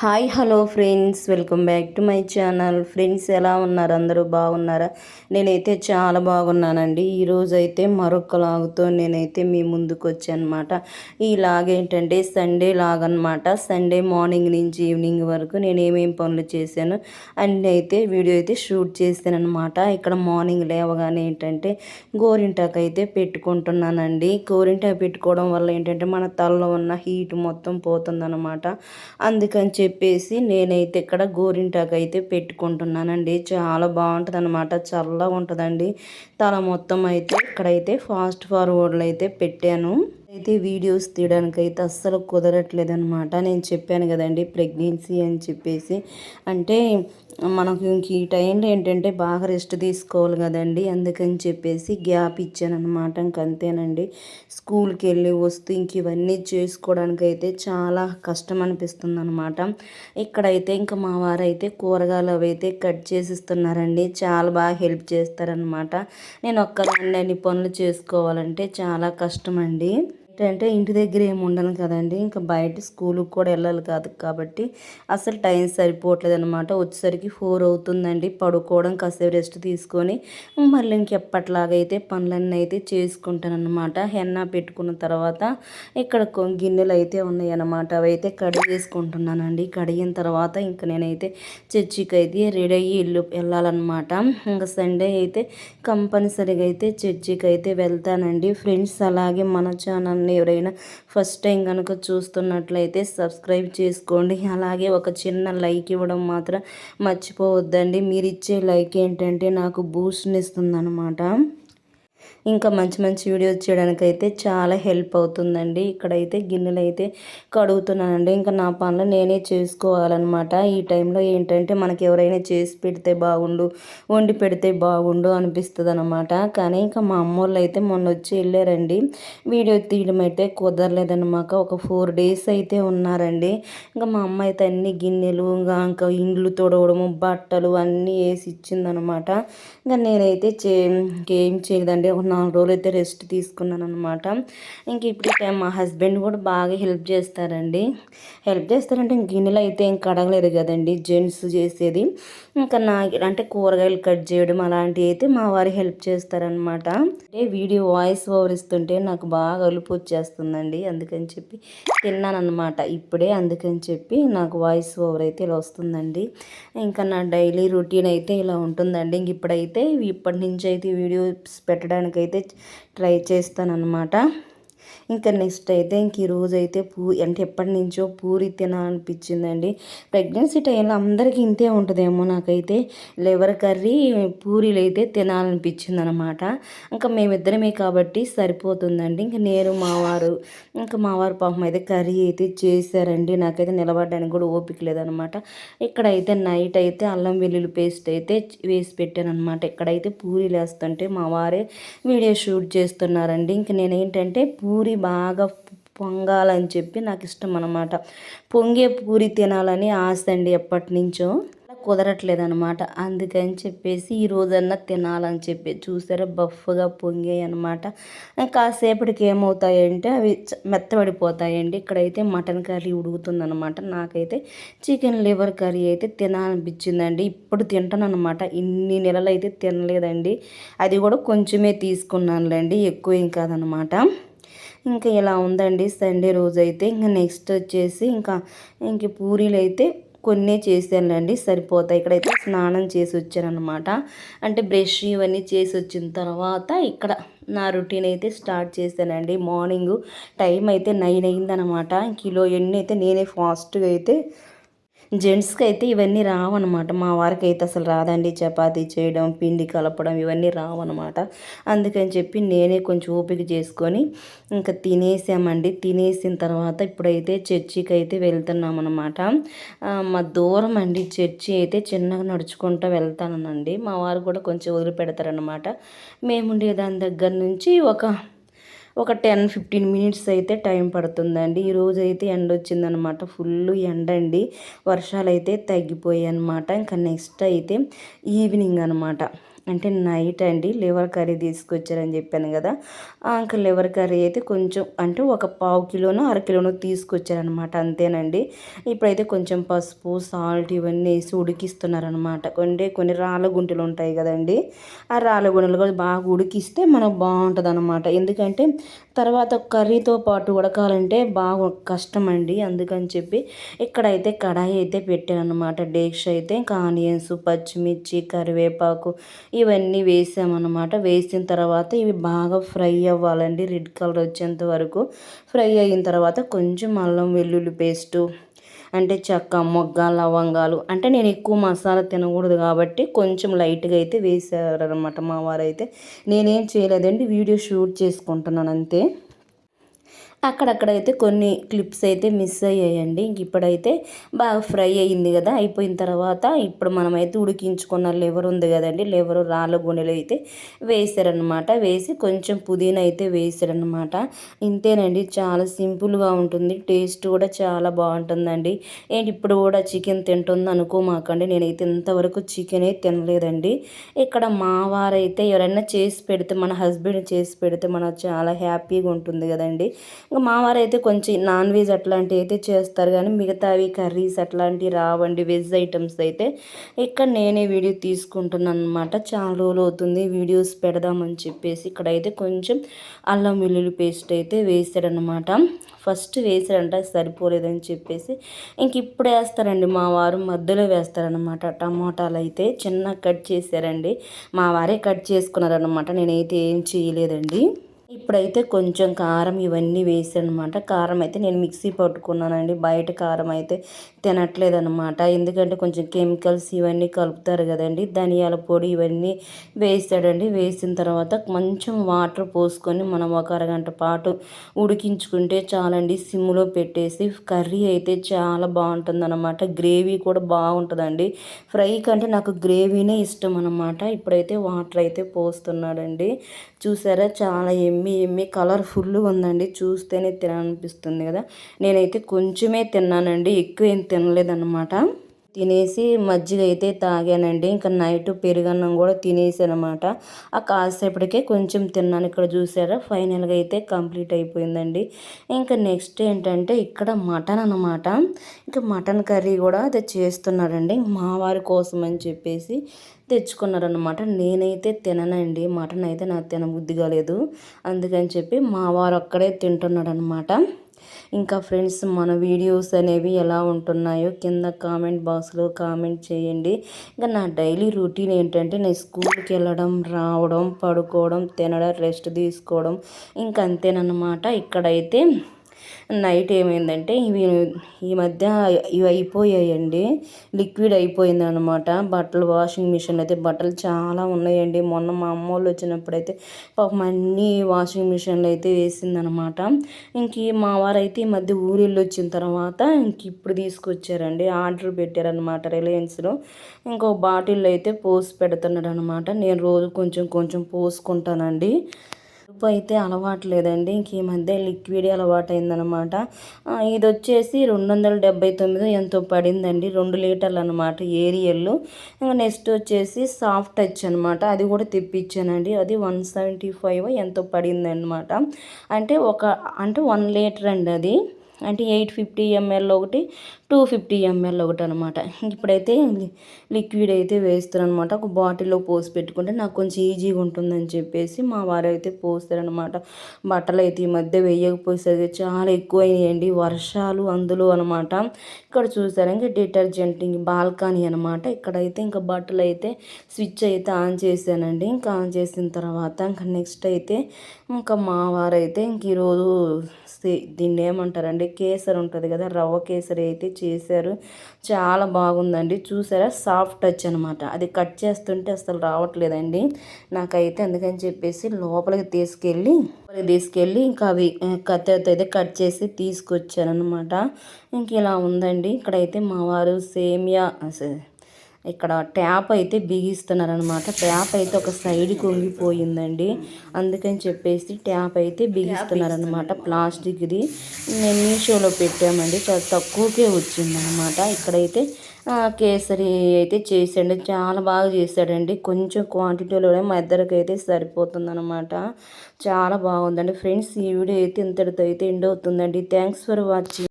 Hi hello friends. Welcome back to my channel. Friends ఎలా ఉన్నారు? అందరూ బాగున్నారా? నేనైతే చాలా బాగున్నానండి. ఈరోజు అయితే మరొక లాగుతో నేనైతే మీ ముందుకు వచ్చానమాట ఈ లాగ్ ఏంటంటే సండే లాగ్ అనమాట సండే మార్నింగ్ నుంచి ఈవినింగ్ వరకు నేను ఏమేమి పనులు చేశాను అన్నీ అయితే వీడియో అయితే షూట్ చేశాను అనమాట ఇక్కడ మార్నింగ్ లేవగానే ఏంటంటే గోరింటాకు అయితే పెట్టుకుంటున్నానండి. గోరింటాకు పెట్టుకోవడం వల్ల ఏంటంటే మన తలలో ఉన్న హీట్ మొత్తం పోతుందన్నమాట అందుకని చెప్పేసి నేనైతే ఇక్కడ గోరింటాకు అయితే పెట్టుకుంటున్నానండి. చాలా బాగుంటుంది అనమాట చల్లగా ఉంటుందండి తల మొత్తం అయితే ఇక్కడైతే ఫాస్ట్ ఫార్వర్డ్లో అయితే పెట్టాను. అయితే వీడియోస్ తీయడానికి అయితే అస్సలు కుదరట్లేదు అనమాట నేను చెప్పాను కదండి ప్రెగ్నెన్సీ అని చెప్పేసి. అంటే మనకు ఇంక ఈ టైంలో ఏంటంటే బాగా రెస్ట్ తీసుకోవాలి కదండి అందుకని చెప్పేసి గ్యాప్ ఇచ్చాను అనమాట ఇంకంతేనండి స్కూల్కి వెళ్ళి వస్తూ ఇంక ఇవన్నీ చేసుకోవడానికి అయితే చాలా కష్టం అనిపిస్తుంది అనమాట ఇక్కడైతే ఇంకా మా వారు అయితే కూరగాయలు అవి అయితే కట్ చేసిస్తున్నారండి. చాలా బాగా హెల్ప్ చేస్తారనమాట నేను ఒక్కదాన్ని అన్ని పనులు చేసుకోవాలంటే చాలా కష్టం అండి ఏంటంటే ఇంటి దగ్గర ఏమి ఉండను కదండి. ఇంకా బయట స్కూల్కి కూడా వెళ్ళాలి కాదు కాబట్టి అసలు టైం సరిపోవట్లేదు అనమాట వచ్చేసరికి ఫోర్ అవుతుందండి. పడుకోవడం కాసేపు రెస్ట్ తీసుకొని మళ్ళీ ఇంకెప్పట్లాగైతే పనులన్నీ అయితే చేసుకుంటానమాట హెన్న పెట్టుకున్న తర్వాత ఇక్కడ గిన్నెలు అయితే ఉన్నాయి అనమాట అవి అయితే కడిగేసుకుంటున్నానండి కడిగిన తర్వాత ఇంకా నేనైతే చర్చికి అయితే రెడీ అయ్యి ఇల్లు వెళ్ళాలన్నమాట. ఇంకా సండే అయితే కంపల్సరీగా అయితే చర్చికి అయితే వెళ్తానండి. ఫ్రెండ్స్ అలాగే మన ఛానల్ చూడండి ఎవరైనా ఫస్ట్ టైం కనుక చూస్తున్నట్లయితే సబ్స్క్రైబ్ చేసుకోండి. అలాగే ఒక చిన్న లైక్ ఇవ్వడం మాత్రం మర్చిపోవద్దండి. మీరు ఇచ్చే లైక్ ఏంటంటే నాకు బూస్ట్ని ఇస్తుంది అనమాట ఇంకా మంచి మంచి వీడియోస్ చేయడానికి అయితే చాలా హెల్ప్ అవుతుందండి. ఇక్కడైతే గిన్నెలు అయితే కడుగుతున్నానండి. ఇంకా నా పనులు నేనే చేసుకోవాలన్నమాట. ఈ టైంలో ఏంటంటే మనకి ఎవరైనా చేసి పెడితే బాగుండు వండి పెడితే బాగుండు అనిపిస్తుంది అనమాట కానీ ఇంకా మా అమ్మోళ్ళు అయితే మొన్న వచ్చి వెళ్ళారండి. వీడియో తీయడం అయితే కుదరలేదన్నమాట. ఒక ఫోర్ డేస్ అయితే ఉన్నారండి. ఇంకా మా అమ్మ అయితే అన్ని గిన్నెలు ఇంకా ఇంకా ఇండ్లు తొడవడము బట్టలు అన్నీ వేసి ఇచ్చిందనమాట ఇంకా నేనైతే చే ఏం చేయలేదండి. నాలుగు రోజులు అయితే రెస్ట్ తీసుకున్నాను అనమాట ఇంక ఇప్పుడు మా హస్బెండ్ కూడా బాగా హెల్ప్ చేస్తారండి. హెల్ప్ చేస్తారంటే గిన్నెలు అయితే ఏం కడగలేరు కదండి జెంట్స్ చేసేది. ఇంకా నా అంటే కూరగాయలు కట్ చేయడం అలాంటివి అయితే మా వారు హెల్ప్ చేస్తారనమాట అంటే వీడియో వాయిస్ ఓవర్ ఇస్తుంటే నాకు బాగా అలుపు వచ్చేస్తుందండి. అందుకని చెప్పి తిన్నానమాట ఇప్పుడే అందుకని చెప్పి నాకు వాయిస్ ఓవర్ అయితే ఇలా వస్తుందండి. ఇంకా నా డైలీ రొటీన్ అయితే ఇలా ఉంటుందండి. ఇంక ఇప్పుడైతే ఇప్పటి నుంచి అయితే వీడియోస్ పెట్టడానికి అయితే ట్రై చేస్తానన్నమాట. ఇంకా నెక్స్ట్ అయితే ఇంక ఈరోజు అయితే పూ అంటే ఎప్పటి నుంచో పూరి తినాలనిపించిందండి ప్రెగ్నెన్సీ టైంలో అందరికీ ఇంతే ఉంటుందేమో నాకైతే. లివర్ కర్రీ పూరీలు అయితే తినాలనిపించింది అనమాట ఇంకా మేమిద్దరమే కాబట్టి సరిపోతుందండి. ఇంకా నేను మావారు ఇంకా మావారు పాపం అయితే కర్రీ అయితే చేశారండి. నాకైతే నిలబడడానికి కూడా ఓపిక లేదనమాట. ఇక్కడైతే నైట్ అయితే అల్లం వెల్లుల్లి పేస్ట్ అయితే వేసి పెట్టాను అనమాట ఇక్కడైతే పూరీలు వేస్తుంటే మా వారే వీడియో షూట్ చేస్తున్నారండి. ఇంక నేనేంటంటే పూరి బాగా పొంగాలని చెప్పి నాకు ఇష్టం అనమాట పొంగే పూరి తినాలని ఆశ అండి ఎప్పటి నుంచో కుదరట్లేదు అనమాట అందుకని చెప్పేసి ఈ రోజన్నా తినాలని చెప్పి చూసారా బఫ్గా పొంగాయి అనమాట కాసేపటికి ఏమవుతాయంటే అవి మెత్తబడిపోతాయండి. ఇక్కడైతే మటన్ కర్రీ ఉడుకుతుందనమాట నాకైతే చికెన్ లివర్ కర్రీ అయితే తినాలనిపించిందండి. ఇప్పుడు తింటానమాట ఇన్ని నెలలు అయితే తినలేదండి. అది కూడా కొంచెమే తీసుకున్నానులేండి. ఎక్కువ ఏం కాదనమాట ఇంకా ఇలా ఉందండి సండే రోజు అయితే ఇంకా నెక్స్ట్ వచ్చేసి ఇంకా ఇంక పూరీలు అయితే కొన్ని చేశానండి సరిపోతాయి. ఇక్కడైతే స్నానం చేసి వచ్చానమాట అంటే బ్రష్ ఇవన్నీ చేసి వచ్చిన తర్వాత ఇక్కడ నా రొటీన్ అయితే స్టార్ట్ చేశానండి. మార్నింగ్ టైం అయితే నైన్ అయిందనమాట కిలో ఎన్ని అయితే నేనే ఫాస్ట్గా అయితే జెంట్స్కి అయితే ఇవన్నీ రావన్నమాట మా వారికి అయితే అసలు రాదండి. చపాతీ చేయడం పిండి కలపడం ఇవన్నీ రావన్నమాట అందుకని చెప్పి నేనే కొంచెం ఓపిక చేసుకొని ఇంకా తినేసామండి. తినేసిన తర్వాత ఇప్పుడైతే చర్చికి అయితే వెళ్తున్నామన్నమాట మా దూరం అండి చర్చి అయితే చిన్నగా నడుచుకుంటూ వెళ్తానండి మా వారు కూడా కొంచెం వదిలిపెడతారనమాట. మేముండే దాని దగ్గర నుంచి ఒక ఒక టెన్ ఫిఫ్టీన్ మినిట్స్ అయితే టైం పడుతుందండి. ఈరోజు అయితే ఎండ వచ్చిందనమాట. ఫుల్ ఎండ అండి. వర్షాలు అయితే తగ్గిపోయాయి అనమాట ఇంకా నెక్స్ట్ అయితే ఈవినింగ్ అనమాట అంటే నైట్ అండి లివర్ కర్రీ తీసుకొచ్చారని చెప్పాను కదా. ఇంకా లివర్ కర్రీ అయితే కొంచెం అంటే ఒక పావు కిలోనో అరకిలోనో తీసుకొచ్చారనమాట అంతేనండి. ఇప్పుడైతే కొంచెం పసుపు సాల్ట్ ఇవన్నీ వేసి ఉడికిస్తున్నారనమాట కొన్ని కొన్ని రాళ్ళ గుంటలు ఉంటాయి కదండి. ఆ రాళ్ళ గుంటలు కూడా బాగా ఉడికిస్తే మనకు బాగుంటుంది అనమాట ఎందుకంటే తర్వాత కర్రీతో పాటు ఉడకాలంటే బాగా కష్టం అండి అందుకని చెప్పి ఇక్కడైతే కడాయి అయితే పెట్టాను అనమాట డేక్ష అయితే ఇంకా ఆనియన్స్ పచ్చిమిర్చి కరివేపాకు ఇవన్నీ వేసామన్నమాట. వేసిన తర్వాత ఇవి బాగా ఫ్రై అవ్వాలండి. రెడ్ కలర్ వచ్చేంత వరకు ఫ్రై అయిన తర్వాత కొంచెం అల్లం వెల్లుల్లి పేస్టు అంటే చెక్క మొగ్గ లవంగాలు అంటే నేను ఎక్కువ మసాలా తినకూడదు కాబట్టి కొంచెం లైట్గా అయితే వేసారనమాట మా వారైతే. నేనేం చేయలేదండి వీడియో షూట్ చేసుకుంటున్నాను అంతే. అక్కడక్కడైతే కొన్ని క్లిప్స్ అయితే మిస్ అయ్యాయండి. ఇంక ఇప్పుడైతే బాగా ఫ్రై అయ్యింది కదా అయిపోయిన తర్వాత ఇప్పుడు మనమైతే ఉడికించుకున్న లెవర్ ఉంది కదండి లివర్ రాళ్ళ గుండెలు అయితే వేసారనమాట వేసి కొంచెం పుదీనా అయితే వేసారనమాట ఇంతేనండి చాలా సింపుల్గా ఉంటుంది టేస్ట్ కూడా చాలా బాగుంటుందండి. ఏంటి ఇప్పుడు కూడా చికెన్ తింటుంది అనుకోమాకండి నేనైతే ఇంతవరకు చికెనే తినలేదండి. ఇక్కడ మా వారైతే ఎవరైనా చేసి పెడితే మన హస్బెండ్ చేసి పెడితే మనకు చాలా హ్యాపీగా ఉంటుంది కదండి. ఇంకా మావారు అయితే కొంచెం నాన్ వెజ్ అట్లాంటివి అయితే చేస్తారు. కానీ మిగతావి కర్రీస్ అట్లాంటివి రావండి. వెజ్ ఐటమ్స్ అయితే ఇక్కడ నేనే వీడియో తీసుకుంటున్నాను అనమాట చాలా రోజులు అవుతుంది. వీడియోస్ పెడదామని చెప్పేసి ఇక్కడైతే కొంచెం అల్లం వెల్లుల్లి పేస్ట్ అయితే వేసాడనమాట ఫస్ట్ వేసాడంట సరిపోలేదని చెప్పేసి. ఇంక ఇప్పుడు వేస్తారండి మా వారు మధ్యలో వేస్తారనమాట టమాటాలు అయితే. చిన్న కట్ చేశారండి. మా వారే కట్ చేసుకున్నారనమాట నేనైతే ఏం చేయలేదండి. ఇప్పుడైతే కొంచెం కారం ఇవన్నీ వేసానమాట. కారం అయితే నేను మిక్సీ పట్టుకున్నానండి. బయట కారం అయితే తినట్లేదనమాట ఎందుకంటే కొంచెం కెమికల్స్ ఇవన్నీ కలుపుతారు కదండి. ధనియాల పొడి ఇవన్నీ వేసాడండి. వేసిన తర్వాత కొంచెం వాటర్ పోసుకొని మనం ఒక అరగంట పాటు ఉడికించుకుంటే చాలండి. సిమ్లో పెట్టేసి కర్రీ అయితే చాలా బాగుంటుంది అనమాట గ్రేవీ కూడా బాగుంటుందండి. ఫ్రై కంటే నాకు గ్రేవీనే ఇష్టం అనమాట ఇప్పుడైతే వాటర్ అయితే పోస్తున్నాడండి. చూసారా? చాలా ఎమ్మి ఎమ్మి కలర్ఫుల్గా ఉందండి. చూస్తేనే తినాలనిపిస్తుంది కదా. నేనైతే కొంచెమే తిన్నానండి. ఎక్కువ ఏం తినలేదన్నమాట. తినేసి మజ్జిగ అయితే తాగానండి. ఇంకా నైట్ పెరుగన్నం కూడా తినేసానమాట. ఆ కాసేపటికే కొంచెం తిన్నాను. ఇక్కడ చూసారా? ఫైనల్గా అయితే కంప్లీట్ అయిపోయిందండి ఇంకా నెక్స్ట్ ఏంటంటే ఇక్కడ మటన్ అనమాట ఇంకా మటన్ కర్రీ కూడా అది చేస్తున్నారండి. మా వారి కోసం అని చెప్పేసి తెచ్చుకున్నారనమాట నేనైతే తిననండి. మటన్ అయితే నాకు తినబుద్ధి కాలేదు అందుకని చెప్పి మా వారు అక్కడే తింటున్నాడనమాట ఇంకా ఫ్రెండ్స్ మన వీడియోస్ అనేవి ఎలా ఉంటున్నాయో కింద కామెంట్ బాక్స్లో కామెంట్ చేయండి. ఇంకా నా డైలీ రొటీన్ ఏంటంటే నేను స్కూల్కి వెళ్ళడం రావడం పడుకోవడం తినడం రెస్ట్ తీసుకోవడం ఇంకంతేనమాట ఇక్కడైతే నైట్ ఏమైందంటే ఇవి ఈ మధ్య ఇవి అయిపోయాయండి. లిక్విడ్ అయిపోయింది అనమాట బట్టలు వాషింగ్ మిషన్ అయితే బట్టలు చాలా ఉన్నాయండి. మొన్న మా అమ్మ వాళ్ళు వచ్చినప్పుడైతే పాపం అన్నీ వాషింగ్ మిషన్లు అయితే వేసిందనమాట ఇంక మా వారైతే ఈ మధ్య ఊరిళ్ళు వచ్చిన తర్వాత ఇంక ఇప్పుడు తీసుకొచ్చారండి. ఆర్డర్ పెట్టారనమాట రిలయన్స్లో. ఇంకో బాటిల్ అయితే పోసి పెడుతున్నాడు అనమాట నేను రోజు కొంచెం కొంచెం పోసుకుంటానండి. ఉప్పు అయితే అలవాటు లేదండి. ఇంక ఈ మధ్య లిక్విడ్ అలవాటు అయిందనమాట ఇది వచ్చేసి రెండు వందల డెబ్బై తొమ్మిది ఎంతో పడిందండి. రెండు లీటర్లు అనమాట ఏరియల్లు ఇంకా నెక్స్ట్ వచ్చేసి సాఫ్ట్ టచ్ అనమాట. అది కూడా తెప్పించానండి. అది వన్ సెవెంటీ ఫైవ్ ఎంతో పడింది అనమాట అంటే ఒక అంటే వన్ లీటర్ అండి అది. అంటే ఎయిట్ ఫిఫ్టీ ఎంఎల్ ఒకటి టూ ఫిఫ్టీ ఎంఎల్ ఒకటి అనమాట. ఇప్పుడైతే లిక్విడ్ అయితే వేస్తారనమాట. అనమాట ఒక బాటిల్లో పోసి పెట్టుకుంటే నాకు కొంచెం ఈజీగా ఉంటుందని చెప్పేసి మా వారు అయితే పోస్తారనమాట. బట్టలు అయితే ఈ మధ్య వేయకపోయేసరికి చాలా ఎక్కువైనాయండి. వర్షాలు అందులో అనమాట. ఇక్కడ చూసారు ఇంకా డిటర్జెంట్ ఇంక బాల్కనీ అనమాట. ఇక్కడైతే ఇంకా బట్టలు అయితే స్విచ్ అయితే ఆన్ చేశానండి. ఇంకా ఆన్ చేసిన తర్వాత ఇంకా నెక్స్ట్ అయితే ఇంకా మా వారైతే ఇంక ఈరోజు దీన్ని ఏమంటారండి కేసరి ఉంటుంది కదా రవ్వ కేసరి అయితే చేశారు. చాలా బాగుందండి. చూసారా? సాఫ్ట్ టచ్ అనమాట అది కట్ చేస్తుంటే అసలు రావట్లేదండి. నాకైతే అందుకని చెప్పేసి లోపలికి తీసుకెళ్ళి తీసుకెళ్ళి ఇంకా అవి కత్తెరతో అయితే కట్ చేసి తీసుకొచ్చారనమాట ఇంక ఇలా ఉందండి. ఇక్కడైతే మా వారు సేమియా ఇక్కడ ట్యాప్ అయితే బిగిస్తున్నారనమాట ట్యాప్ అయితే ఒక సైడ్ కుంగిపోయిందండి. అందుకని చెప్పేసి ట్యాప్ అయితే బిగిస్తున్నారనమాట ప్లాస్టిక్ది. మేము మీషోలో పెట్టామండి. చాలా తక్కువకే వచ్చిందనమాట ఇక్కడైతే కేసరి అయితే చేసాడు చాలా బాగా చేశాడండి. కొంచెం క్వాంటిటీలోనే మా ఇద్దరికి అయితే సరిపోతుందనమాట చాలా బాగుందండి. ఫ్రెండ్స్ ఈ వీడియో అయితే ఇంతటితో అయితే ఎండ్ అవుతుందండి. Thanks for watching